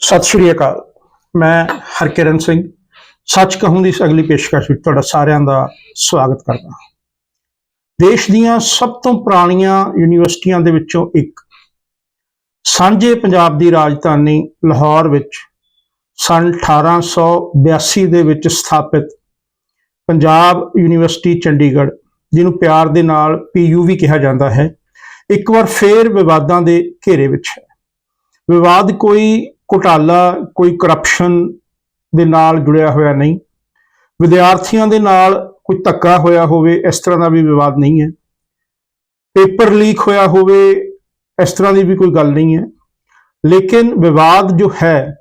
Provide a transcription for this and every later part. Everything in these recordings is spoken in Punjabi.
ਸਤਿ ਸ਼੍ਰੀ ਅਕਾਲ। ਮੈਂ ਹਰਕਿਰਨ ਸਿੰਘ। ਸੱਚ ਕਹੂੰ ਦੀ ਇਸ ਅਗਲੀ ਪੇਸ਼ਕਸ਼ ਵਿੱਚ ਤੁਹਾਡਾ ਸਾਰਿਆਂ ਦਾ ਸਵਾਗਤ ਕਰਦਾ ਹਾਂ। ਦੇਸ਼ ਦੀਆਂ ਸਭ ਤੋਂ ਪੁਰਾਣੀਆਂ ਯੂਨੀਵਰਸਿਟੀਆਂ ਦੇ ਵਿੱਚੋਂ ਇੱਕ। ਸਾਂਝੇ ਪੰਜਾਬ ਦੀ ਰਾਜਧਾਨੀ ਲਾਹੌਰ ਵਿੱਚ ਸਨ 1882 ਦੇ ਵਿੱਚ ਸਥਾਪਿਤ ਪੰਜਾਬ ਯੂਨੀਵਰਸਿਟੀ ਚੰਡੀਗੜ੍ਹ, ਜਿਹਨੂੰ ਪਿਆਰ ਦੇ ਨਾਲ ਪੀਯੂ ਵੀ ਕਿਹਾ ਜਾਂਦਾ ਹੈ। ਇੱਕ ਵਾਰ ਫੇਰ ਵਿਵਾਦਾਂ ਦੇ ਘੇਰੇ ਵਿੱਚ ਹੈ। ਵਿਵਾਦ ਕੋਈ ਘੁਟਾਲਾ, ਕੋਈ ਕਰਪਸ਼ਨ ਦੇ ਨਾਲ ਜੁੜਿਆ ਹੋਇਆ ਨਹੀਂ। ਵਿਦਿਆਰਥੀਆਂ ਦੇ ਨਾਲ ਕੋਈ ਧੱਕਾ ਹੋਇਆ ਹੋਵੇ, ਇਸ ਤਰ੍ਹਾਂ ਦਾ ਵੀ ਵਿਵਾਦ ਨਹੀਂ ਹੈ। ਪੇਪਰ ਲੀਕ ਹੋਇਆ ਹੋਵੇ, ਇਸ ਤਰ੍ਹਾਂ ਦੀ ਵੀ ਕੋਈ ਗੱਲ ਨਹੀਂ ਹੈ। ਲੇਕਿਨ ਵਿਵਾਦ ਜੋ ਹੈ,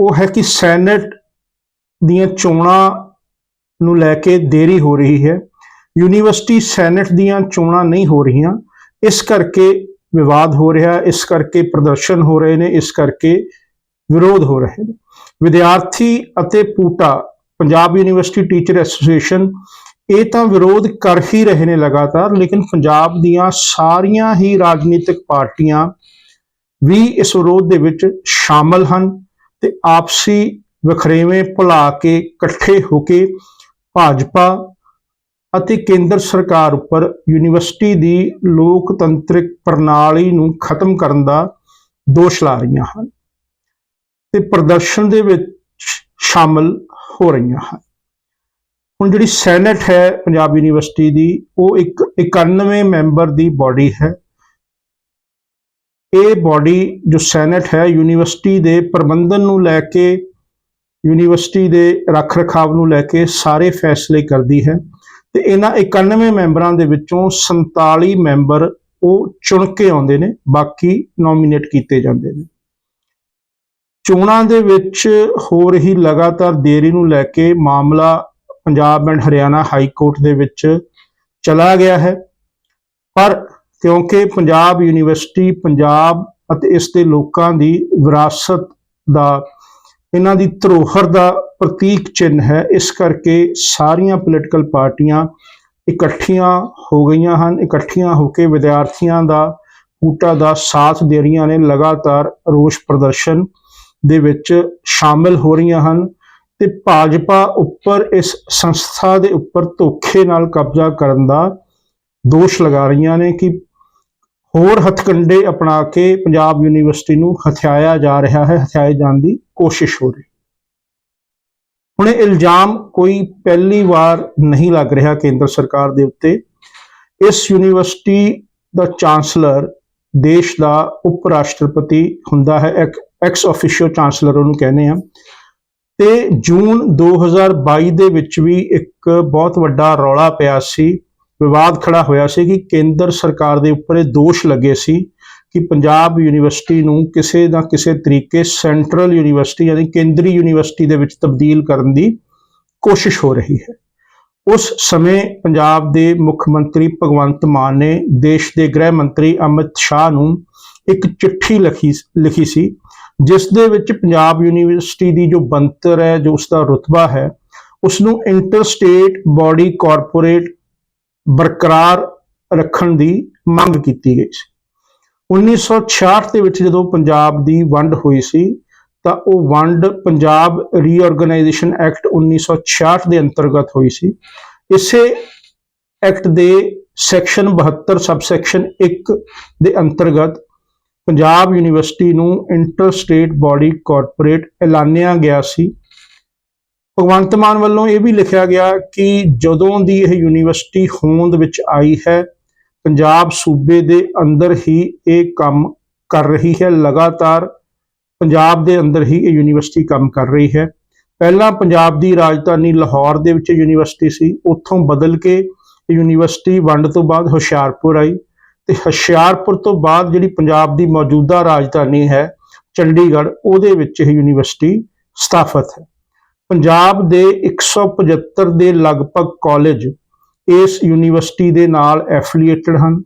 ਉਹ ਹੈ ਕਿ ਸੈਨੇਟ ਦੀਆਂ ਚੋਣਾਂ ਨੂੰ ਲੈ ਕੇ ਦੇਰੀ ਹੋ ਰਹੀ ਹੈ। ਯੂਨੀਵਰਸਿਟੀ ਸੈਨੇਟ ਦੀਆਂ ਚੋਣਾਂ ਨਹੀਂ ਹੋ ਰਹੀਆਂ। ਇਸ ਕਰਕੇ ਵਿਵਾਦ ਹੋ ਰਿਹਾ, ਇਸ ਕਰਕੇ ਪ੍ਰਦਰਸ਼ਨ ਹੋ ਰਹੇ ਨੇ, ਇਸ ਕਰਕੇ ਵਿਰੋਧ ਹੋ ਰਹੇ ਨੇ। ਵਿਦਿਆਰਥੀ ਅਤੇ PUTA Punjab university teacher association ਇਹ ਤਾਂ ਵਿਰੋਧ ਕਰ ਹੀ ਰਹੇ ਨੇ ਲਗਾਤਾਰ, ਲੇਕਿਨ ਪੰਜਾਬ ਦੀਆਂ ਸਾਰੀਆਂ ਹੀ ਰਾਜਨੀਤਿਕ ਪਾਰਟੀਆਂ ਵੀ ਇਸ ਵਿਰੋਧ ਦੇ ਵਿੱਚ ਸ਼ਾਮਲ ਹਨ ਤੇ ਆਪਸੀ ਵਖਰੇਵੇਂ ਭੁਲਾ ਕੇ ਇਕੱਠੇ ਹੋ ਕੇ ਭਾਜਪਾ ਅਤੇ ਕੇਂਦਰ ਸਰਕਾਰ ਉੱਪਰ ਯੂਨੀਵਰਸਿਟੀ ਦੀ ਲੋਕਤੰਤਰਿਕ ਪ੍ਰਣਾਲੀ ਨੂੰ ਖਤਮ ਕਰਨ ਦਾ ਦੋਸ਼ ਲਾ ਰਹੀਆਂ ਹਨ। ਤੇ ਪ੍ਰਦਰਸ਼ਨ ਦੇ ਵਿੱਚ ਸ਼ਾਮਲ ਹੋ ਰਹੀਆਂ ਹਨ। ਹੁਣ ਜਿਹੜੀ ਸੈਨੇਟ ਹੈ ਪੰਜਾਬ ਯੂਨੀਵਰਸਿਟੀ ਦੀ, ਉਹ ਇੱਕ 91 ਮੈਂਬਰ ਦੀ ਬਾਡੀ ਹੈ। ਇਹ ਬਾਡੀ ਜੋ ਸੈਨੇਟ ਹੈ, ਯੂਨੀਵਰਸਿਟੀ ਦੇ ਪ੍ਰਬੰਧਨ ਨੂੰ ਲੈ ਕੇ, ਯੂਨੀਵਰਸਿਟੀ ਦੇ ਰੱਖ ਰਖਾਵ ਨੂੰ ਲੈ ਕੇ ਸਾਰੇ ਫੈਸਲੇ ਕਰਦੀ ਹੈ ਤੇ ਇਹਨਾਂ 91 ਮੈਂਬਰਾਂ ਦੇ ਵਿੱਚੋਂ 47 ਮੈਂਬਰ ਉਹ ਚੁਣ ਕੇ ਆਉਂਦੇ ਨੇ, ਬਾਕੀ ਨੋਮੀਨੇਟ ਕੀਤੇ ਜਾਂਦੇ ਨੇ। ਚੋਣਾਂ ਦੇ ਵਿੱਚ ਹੋ ਰਹੀ ਲਗਾਤਾਰ ਦੇਰੀ ਨੂੰ ਲੈ ਕੇ ਮਾਮਲਾ Punjab and Haryana high court ਦੇ ਵਿੱਚ ਚਲਾ ਗਿਆ ਹੈ। ਪਰ ਕਿਉਂਕਿ ਪੰਜਾਬ ਯੂਨੀਵਰਸਿਟੀ, ਪੰਜਾਬ ਅਤੇ ਇਸ ਦੇ ਲੋਕਾਂ ਦੀ ਵਿਰਾਸਤ ਦਾ, ਇਹਨਾਂ ਦੀ ਧਰੋਹਰ ਦਾ ਪ੍ਰਤੀਕ ਚਿੰਨ੍ਹ ਹੈ, ਇਸ ਕਰਕੇ ਸਾਰੀਆਂ ਪੋਲੀਟੀਕਲ ਪਾਰਟੀਆਂ ਇਕੱਠੀਆਂ ਹੋ ਗਈਆਂ ਹਨ, ਇਕੱਠੀਆਂ ਹੋ ਕੇ ਵਿਦਿਆਰਥੀਆਂ ਦਾ ਬੂਟਾ ਦਾ ਸਾਥ ਦੇ ਰਹੀਆਂ ਨੇ, ਲਗਾਤਾਰ ਰੋਸ ਪ੍ਰਦਰਸ਼ਨ ਦੇ ਵਿੱਚ ਸ਼ਾਮਿਲ ਹੋ ਰਹੀਆਂ ਹਨ ਤੇ ਭਾਜਪਾ ਉੱਪਰ ਇਸ ਸੰਸਥਾ ਦੇ ਉੱਪਰ ਧੋਖੇ ਨਾਲ ਕਬਜ਼ਾ ਕਰਨ ਦਾ ਦੋਸ਼ ਲਗਾ ਰਹੀਆਂ ਨੇ ਕਿ ਹੋਰ ਹਥਕੰਡੇ ਅਪਣਾ ਕੇ ਪੰਜਾਬ ਯੂਨੀਵਰਸਿਟੀ ਨੂੰ ਹਥਿਆਇਆ ਜਾ ਰਿਹਾ ਹੈ, ਹਥਿਆਏ ਜਾਣ ਦੀ ਕੋਸ਼ਿਸ਼ ਹੋ ਰਹੀ। ਹੁਣ ਇਹ ਇਲਜ਼ਾਮ ਕੋਈ ਪਹਿਲੀ ਵਾਰ ਨਹੀਂ ਲੱਗ ਰਿਹਾ ਕੇਂਦਰ ਸਰਕਾਰ ਦੇ ਉੱਤੇ। ਇਸ ਯੂਨੀਵਰਸਿਟੀ ਦਾ ਚਾਂਸਲਰ ਦੇਸ਼ ਦਾ ਉਪ ਰਾਸ਼ਟਰਪਤੀ ਹੁੰਦਾ ਹੈ, ਇੱਕ ਐਕਸ ਆਫੀਸ਼ੀਓ ਚਾਂਸਲਰ ਉਹਨੂੰ ਕਹਿੰਦੇ ਆ। ਤੇ ਜੂਨ 2022 ਦੇ ਵਿੱਚ ਵੀ ਇੱਕ ਬਹੁਤ ਵੱਡਾ ਰੌਲਾ ਪਿਆ ਸੀ, ਵਿਵਾਦ ਖੜਾ ਹੋਇਆ ਸੀ ਕਿ ਕੇਂਦਰ ਸਰਕਾਰ ਦੇ ਉੱਪਰ ਇਹ ਦੋਸ਼ ਲੱਗੇ ਸੀ ਕਿ ਪੰਜਾਬ ਯੂਨੀਵਰਸਿਟੀ ਨੂੰ ਕਿਸੇ ਨਾ ਕਿਸੇ ਤਰੀਕੇ ਸੈਂਟਰਲ ਯੂਨੀਵਰਸਿਟੀ ਯਾਨੀ ਕੇਂਦਰੀ ਯੂਨੀਵਰਸਿਟੀ ਦੇ ਵਿੱਚ ਤਬਦੀਲ ਕਰਨ ਦੀ ਕੋਸ਼ਿਸ਼ ਹੋ ਰਹੀ ਹੈ। ਉਸ ਸਮੇਂ ਪੰਜਾਬ ਦੇ ਮੁੱਖ ਮੰਤਰੀ ਭਗਵੰਤ ਮਾਨ ਨੇ ਦੇਸ਼ ਦੇ ਗ੍ਰਹਿ ਮੰਤਰੀ ਅਮਿਤ ਸ਼ਾਹ ਨੂੰ ਇੱਕ ਚਿੱਠੀ ਲਿਖੀ ਲਿਖੀ ਸੀ, ਜਿਸ ਦੇ ਵਿੱਚ ਪੰਜਾਬ ਯੂਨੀਵਰਸਿਟੀ ਦੀ ਜੋ ਬੰਤਰ ਹੈ, ਜੋ ਉਸ ਦਾ ਰੁਤਬਾ ਹੈ ਉਸ ਨੂੰ ਇੰਟਰ ਸਟੇਟ ਬਾਡੀ ਕਾਰਪੋਰੇਟ ਬਰਕਰਾਰ ਰੱਖਣ ਦੀ ਮੰਗ ਕੀਤੀ ਗਈ ਸੀ। 1966 ਦੇ ਵਿੱਚ ਜਦੋਂ ਪੰਜਾਬ ਦੀ ਵੰਡ ਹੋਈ ਸੀ ਤਾਂ ਉਹ ਵੰਡ ਪੰਜਾਬ ਰੀਆਰਗੇਨਾਈਜੇਸ਼ਨ ਐਕਟ 1966 ਦੇ ਅੰਤਰਗਤ ਹੋਈ ਸੀ। ਇਸੇ ਐਕਟ ਦੇ ਸੈਕਸ਼ਨ 72 ਸਬਸੈਕਸ਼ਨ 1 ਦੇ ਅੰਤਰਗਤ ਪੰਜਾਬ ਯੂਨੀਵਰਸਿਟੀ ਨੂੰ ਇੰਟਰ ਸਟੇਟ ਬਾਡੀ ਕਾਰਪੋਰੇਟ ਐਲਾਨਿਆ ਗਿਆ ਸੀ। ਭਗਵੰਤ ਮਾਨ ਵੱਲੋਂ ਇਹ ਵੀ ਲਿਖਿਆ ਗਿਆ ਕਿ ਜਦੋਂ ਦੀ ਇਹ ਯੂਨੀਵਰਸਿਟੀ ਹੋਂਦ ਵਿੱਚ ਆਈ ਹੈ, ਪੰਜਾਬ ਸੂਬੇ ਦੇ ਅੰਦਰ ਹੀ ਇਹ ਕੰਮ ਕਰ ਰਹੀ ਹੈ। ਲਗਾਤਾਰ ਪੰਜਾਬ ਦੇ ਅੰਦਰ ਹੀ ਇਹ ਯੂਨੀਵਰਸਿਟੀ ਕੰਮ ਕਰ ਰਹੀ ਹੈ। ਪਹਿਲਾਂ ਪੰਜਾਬ ਦੀ ਰਾਜਧਾਨੀ ਲਾਹੌਰ ਦੇ ਵਿੱਚ ਯੂਨੀਵਰਸਿਟੀ ਸੀ। ਉੱਥੋਂ ਬਦਲ ਕੇ ਯੂਨੀਵਰਸਿਟੀ ਵੰਡ ਤੋਂ ਬਾਅਦ ਹੁਸ਼ਿਆਰਪੁਰ ਆਈ ਤੇ ਹੁਸ਼ਿਆਰਪੁਰ ਤੋਂ ਬਾਅਦ ਜਿਹੜੀ ਪੰਜਾਬ ਦੀ ਮੌਜੂਦਾ ਰਾਜਧਾਨੀ ਹੈ, ਚੰਡੀਗੜ੍ਹ, ਉਹਦੇ ਵਿੱਚ ਇਹ ਯੂਨੀਵਰਸਿਟੀ ਸਥਾਪਿਤ ਹੈ। ਪੰਜਾਬ ਦੇ 175 ਦੇ ਲਗਭਗ ਕਾਲਜ ਇਸ ਯੂਨੀਵਰਸਿਟੀ ਦੇ ਨਾਲ ਐਫੀਲੀਏਟਡ ਹਨ।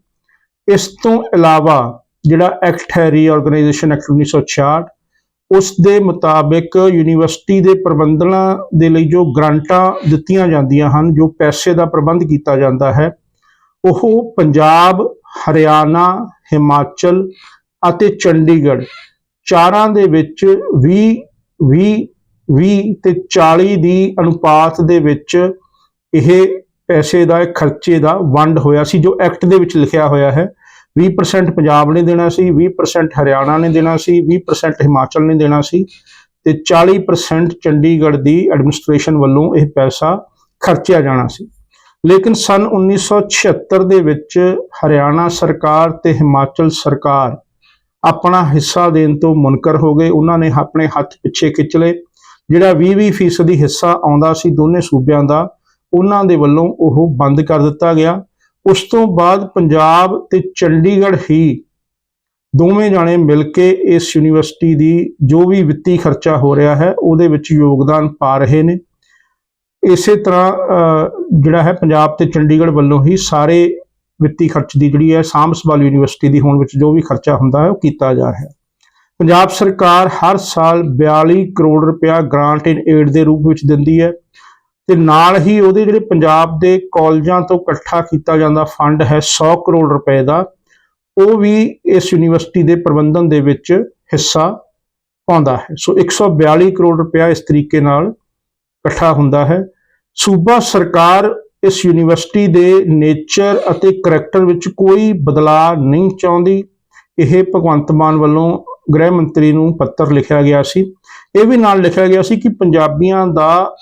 ਇਸ ਤੋਂ ਇਲਾਵਾ ਜਿਹੜਾ ਐਕਟ ਹੈ, ਰੀਆਰਗੇਨਾਈਜੇਸ਼ਨ ਐਕਟ 1966 ਉਸ ਦੇ ਮੁਤਾਬਿਕ ਯੂਨੀਵਰਸਿਟੀ ਦੇ ਪ੍ਰਬੰਧਨਾਂ ਦੇ ਲਈ ਜੋ ਗ੍ਰਾਂਟਾਂ ਦਿੱਤੀਆਂ ਜਾਂਦੀਆਂ ਹਨ, ਜੋ ਪੈਸੇ ਦਾ ਪ੍ਰਬੰਧ ਕੀਤਾ ਜਾਂਦਾ ਹੈ, ਉਹ ਪੰਜਾਬ, ਹਰਿਆਣਾ, ਹਿਮਾਚਲ ਅਤੇ ਚੰਡੀਗੜ੍ਹ ਚਾਰਾਂ ਦੇ ਵਿੱਚ 20 20 20 ਤੇ 40 ਦੀ ਅਨੁਪਾਤ ਦੇ ਵਿੱਚ ਇਹ ਪੈਸੇ ਦਾ ਖਰਚੇ ਦਾ ਵੰਡ ਹੋਇਆ ਸੀ, ਜੋ ਐਕਟ ਦੇ ਵਿੱਚ ਲਿਖਿਆ ਹੋਇਆ ਹੈ। 20% ਪੰਜਾਬ ਨੇ ਦੇਣਾ ਸੀ 20% ਹਰਿਆਣਾ ਨੇ ਦੇਣਾ ਸੀ 20% ਹਿਮਾਚਲ ਨੇ ਦੇਣਾ ਸੀ ਤੇ 40% ਚੰਡੀਗੜ੍ਹ ਦੀ ਐਡਮਿਨਿਸਟ੍ਰੇਸ਼ਨ ਵੱਲੋਂ ਇਹ ਪੈਸਾ ਖਰਚਿਆ ਜਾਣਾ ਸੀ। ਲੇਕਿਨ ਸਨ 1976 ਦੇ ਵਿੱਚ ਹਰਿਆਣਾ ਸਰਕਾਰ ਤੇ ਹਿਮਾਚਲ ਸਰਕਾਰ ਆਪਣਾ ਹਿੱਸਾ ਦੇਣ ਤੋਂ ਮੁਨਕਰ ਹੋ ਗਏ। ਉਹਨਾਂ ਨੇ ਆਪਣੇ ਹੱਥ ਪਿੱਛੇ ਖਿੱਚ ਲਏ। ਜਿਹੜਾ 20-20 ਫੀਸਦੀ ਹਿੱਸਾ ਆਉਂਦਾ ਸੀ ਦੋਨੇ ਸੂਬਿਆਂ ਦਾ, ਉਹਨਾਂ ਦੇ ਵੱਲੋਂ ਉਹ ਬੰਦ ਕਰ ਦਿੱਤਾ ਗਿਆ। ਉਸ ਤੋਂ ਬਾਅਦ ਪੰਜਾਬ ਤੇ ਚੰਡੀਗੜ੍ਹ ਹੀ ਦੋਵੇਂ ਜਾਣੇ ਮਿਲ ਕੇ ਇਸ ਯੂਨੀਵਰਸਿਟੀ ਦੀ ਜੋ ਵੀ ਵਿੱਤੀ ਖਰਚਾ ਹੋ ਰਿਹਾ ਹੈ, ਉਹਦੇ ਵਿੱਚ ਯੋਗਦਾਨ ਪਾ ਰਹੇ ਨੇ। ਇਸੇ ਤਰ੍ਹਾਂ ਜਿਹੜਾ ਹੈ ਪੰਜਾਬ ਤੇ ਚੰਡੀਗੜ੍ਹ ਵੱਲੋਂ ਹੀ ਸਾਰੇ ਵਿੱਤੀ ਖਰਚ ਦੀ ਜਿਹੜੀ ਹੈ ਸਾਂਭ ਸੰਭਾਲ ਯੂਨੀਵਰਸਿਟੀ ਦੀ ਹੋਣ ਵਿੱਚ ਜੋ ਵੀ ਖਰਚਾ ਹੁੰਦਾ ਹੈ, ਉਹ ਕੀਤਾ ਜਾ ਰਿਹਾ ਹੈ। ਪੰਜਾਬ ਸਰਕਾਰ ਹਰ ਸਾਲ 42 ਕਰੋੜ ਰੁਪਇਆ ਗ੍ਰਾਂਟ ਇਨ ਏਡ ਦੇ ਰੂਪ ਵਿੱਚ ਦਿੰਦੀ ਹੈ। ਤੇ ਨਾਲ ਹੀ ਉਹਦੇ ਜਿਹੜੇ ਪੰਜਾਬ ਦੇ ਕਾਲਜਾਂ ਤੋਂ ਇਕੱਠਾ ਕੀਤਾ ਜਾਂਦਾ ਫੰਡ ਹੈ 100 ਕਰੋੜ ਰੁਪਏ ਦਾ, ਉਹ ਵੀ ਇਸ ਯੂਨੀਵਰਸਿਟੀ ਦੇ ਪ੍ਰਬੰਧਨ ਦੇ ਵਿੱਚ ਹਿੱਸਾ ਪਾਉਂਦਾ ਹੈ। ਸੋ 142 ਕਰੋੜ ਰੁਪਇਆ ਇਸ ਤਰੀਕੇ ਨਾਲ ਇਕੱਠਾ ਹੁੰਦਾ ਹੈ। ਸੂਬਾ ਸਰਕਾਰ ਇਸ ਯੂਨੀਵਰਸਿਟੀ ਦੇ ਨੇਚਰ ਅਤੇ ਕਰੈਕਟਰ ਵਿੱਚ ਕੋਈ ਬਦਲਾਅ ਨਹੀਂ ਚਾਹੁੰਦੀ। ਇਹ ਭਗਵੰਤ ਮਾਨ ਵੱਲੋਂ ਗ੍ਰਹਿ ਮੰਤਰੀ ਨੂੰ ਪੱਤਰ ਲਿਖਿਆ ਗਿਆ ਸੀ। ਇਹ ਵੀ ਨਾਲ ਲਿਖਿਆ ਗਿਆ ਸੀ ਕਿ ਪੰਜਾਬੀਆਂ ਦਾ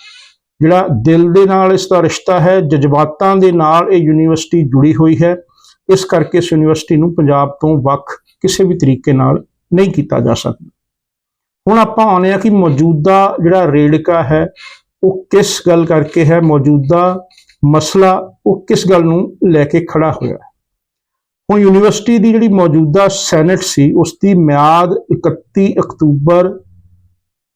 ਜਿਹੜਾ ਦਿਲ ਦੇ ਨਾਲ ਇਸ ਦਾ ਰਿਸ਼ਤਾ ਹੈ, ਜਜ਼ਬਾਤਾਂ ਦੇ ਨਾਲ ਇਹ ਯੂਨੀਵਰਸਿਟੀ ਜੁੜੀ ਹੋਈ ਹੈ, ਇਸ ਕਰਕੇ ਇਸ ਯੂਨੀਵਰਸਿਟੀ ਨੂੰ ਪੰਜਾਬ ਤੋਂ ਵੱਖ ਕਿਸੇ ਵੀ ਤਰੀਕੇ ਨਾਲ ਨਹੀਂ ਕੀਤਾ ਜਾ ਸਕਦਾ। ਹੁਣ ਆਪਾਂ ਆਉਂਦੇ ਆ ਕਿ ਮੌਜੂਦਾ ਜਿਹੜਾ ਰੇੜਕਾ ਹੈ, ਉਹ ਕਿਸ ਗੱਲ ਕਰਕੇ ਹੈ, ਮੌਜੂਦਾ ਮਸਲਾ ਉਹ ਕਿਸ ਗੱਲ ਨੂੰ ਲੈ ਕੇ ਖੜਾ ਹੋਇਆ ਹੈ। ਹੁਣ ਯੂਨੀਵਰਸਿਟੀ ਦੀ ਜਿਹੜੀ ਮੌਜੂਦਾ ਸੈਨੇਟ ਸੀ, ਉਸ ਦੀ ਮਿਆਦ 31 ਅਕਤੂਬਰ